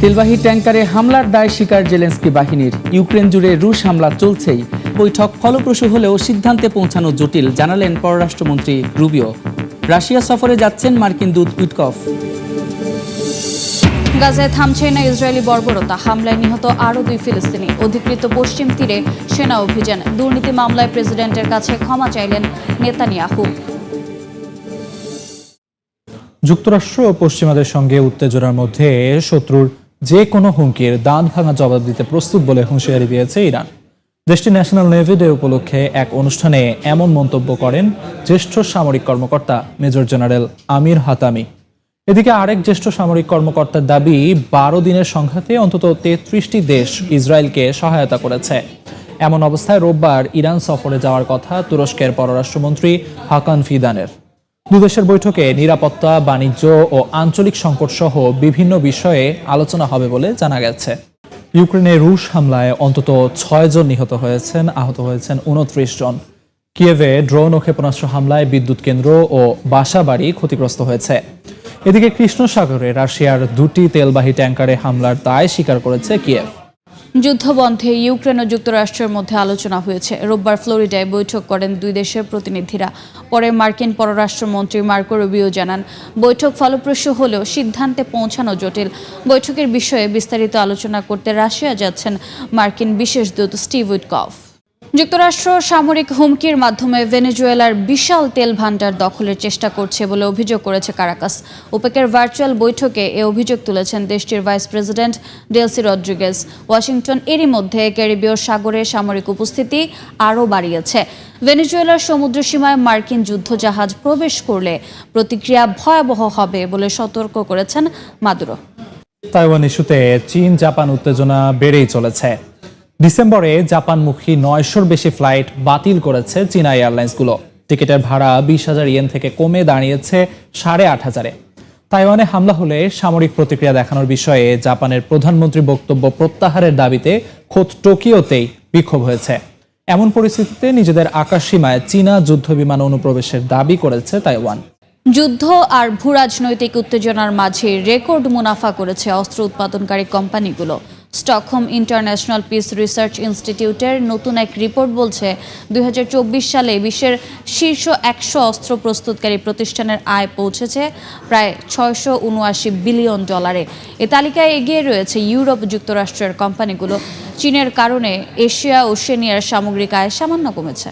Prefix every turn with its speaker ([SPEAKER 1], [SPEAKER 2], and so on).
[SPEAKER 1] তেলবাহী ট্যাঙ্কারে হামলার দায় স্বীকার জেলেন্সকি বাহিনীর। ইউক্রেন জুড়ে রুশ হামলা চলছেই। বৈঠক ফলপ্রসূ হলেও সিদ্ধান্তে পৌঁছানো জটিল জানালেন পররাষ্ট্রমন্ত্রী রুবিও। রাশিয়া সফরে যাচ্ছেন মার্কিন দূত উইটকফ।
[SPEAKER 2] গাজায় থামছে না ইসরায়েলি বর্বরতা। হামলায় নিহত আরও দুই ফিলিস্তিনি। অধিকৃত পশ্চিম তীরে সেনা অভিযান। দুর্নীতি মামলায় প্রেসিডেন্টের কাছে ক্ষমা চাইলেন নেতানিয়াহু।
[SPEAKER 3] যুক্তরাষ্ট্র ও পশ্চিমাদের সঙ্গে উত্তেজনার মধ্যে শত্রুর যে কোনো হুমকির দাঁত ভাঙা জবাব দিতে প্রস্তুত বলে হুঁশিয়ারি দিয়েছে ইরান। দেশটির ন্যাশনাল নেভি ডে উপলক্ষে এক অনুষ্ঠানে এমন মন্তব্য করেন জ্যেষ্ঠ সামরিক কর্মকর্তা মেজর জেনারেল আমির হাতামি। এদিকে আরেক জ্যেষ্ঠ সামরিক কর্মকর্তার দাবি, বারো দিনের সংঘাতে অন্তত তেত্রিশটি দেশ ইসরায়েলকে সহায়তা করেছে। এমন অবস্থায় রোববার ইরান সফরে যাওয়ার কথা তুরস্কের পররাষ্ট্রমন্ত্রী হাকান ফিদানের। দুদেশের বৈঠকে নিরাপত্তা, বাণিজ্য ও আঞ্চলিক সংকট সহ বিভিন্ন বিষয়ে আলোচনা হবে বলে জানা গেছে। ইউক্রেনে রুশ হামলায় অন্তত ছয় জন নিহত হয়েছেন, আহত হয়েছেন উনত্রিশ জন। কিয়েভে ড্রোন ও ক্ষেপণাস্ত্র হামলায় বিদ্যুৎ কেন্দ্র ও বাসাবাড়ি ক্ষতিগ্রস্ত হয়েছে। এদিকে কৃষ্ণ সাগরে রাশিয়ার দুটি তেলবাহী ট্যাঙ্কারে হামলার দায় স্বীকার করেছে কিয়েভ।
[SPEAKER 2] যুদ্ধবন্ধে ইউক্রেন ও যুক্তরাষ্ট্রের মধ্যে আলোচনা হয়েছে। রোববার ফ্লোরিডায় বৈঠক করেন দুই দেশের প্রতিনিধিরা। পরে মার্কিন পররাষ্ট্রমন্ত্রী মার্কো রুবিও জানান, বৈঠক ফলপ্রসূ হলেও সিদ্ধান্তে পৌঁছানো জটিল। বৈঠকের বিষয়ে বিস্তারিত আলোচনা করতে রাশিয়া যাচ্ছেন মার্কিন বিশেষ দূত স্টিভ উইটকফ। যুক্তরাষ্ট্র সামরিক হুমকির মাধ্যমে ভেনেজুয়েলার বিশাল তেল ভান্ডার দখলের চেষ্টা করছে বলে অভিযোগ করেছে কারাকাস। ওপেকের ভার্চুয়াল বৈঠকে এ অভিযোগ তুলেছেন দেশটির vice president Delcy Rodriguez. Washington এরই মধ্যে ক্যারিবীয় সাগরে সামরিক উপস্থিতি আরও বাড়িয়েছে। ভেনেজুয়েলার সমুদ্র সীমায় মার্কিন যুদ্ধজাহাজ প্রবেশ করলে প্রতিক্রিয়া ভয়াবহ হবে বলে সতর্ক করেছেন মাদুরো।
[SPEAKER 3] তাইওয়ান ইস্যুতে চীন জাপান উত্তেজনা বেড়েই চলেছে। ডিসেম্বরে জাপানমুখী নয়শোর বেশি ফ্লাইট বাতিল করেছে চীনা এয়ারলাইন্সগুলো। টিকিটের ভাড়া বিশ হাজার ইয়েন থেকে কমে দাঁড়িয়েছে সাড়ে আট হাজারে। তাইওয়ানে হামলা হলে সামরিক প্রতিক্রিয়া দেখানোর বিষয়ে জাপানের প্রধানমন্ত্রী বক্তব্য প্রত্যাহারের দাবিতে খোদ টোকিওতেই বিক্ষোভ হয়েছে। এমন পরিস্থিতিতে নিজেদের আকাশসীমায় চীনা যুদ্ধবিমান অনুপ্রবেশের দাবি করেছে তাইওয়ান।
[SPEAKER 2] যুদ্ধ আর ভূ রাজনৈতিক উত্তেজনার মাঝে রেকর্ড মুনাফা করেছে অস্ত্র উৎপাদনকারী কোম্পানিগুলো। স্টকহোম ইন্টারন্যাশনাল পিস রিসার্চ ইনস্টিটিউটের নতুন এক রিপোর্ট বলছে দু হাজার চব্বিশ সালে বিশ্বের শীর্ষ একশো অস্ত্র প্রস্তুতকারী প্রতিষ্ঠানের আয় পৌঁছেছে প্রায় ছয়শো উনআশি বিলিয়ন ডলারে। এ তালিকায় এগিয়ে রয়েছে ইউরোপ যুক্তরাষ্ট্রের কোম্পানিগুলো। চীনের কারণে এশিয়া ও সেনিয়ার সামগ্রিক আয় সামান্য কমেছে।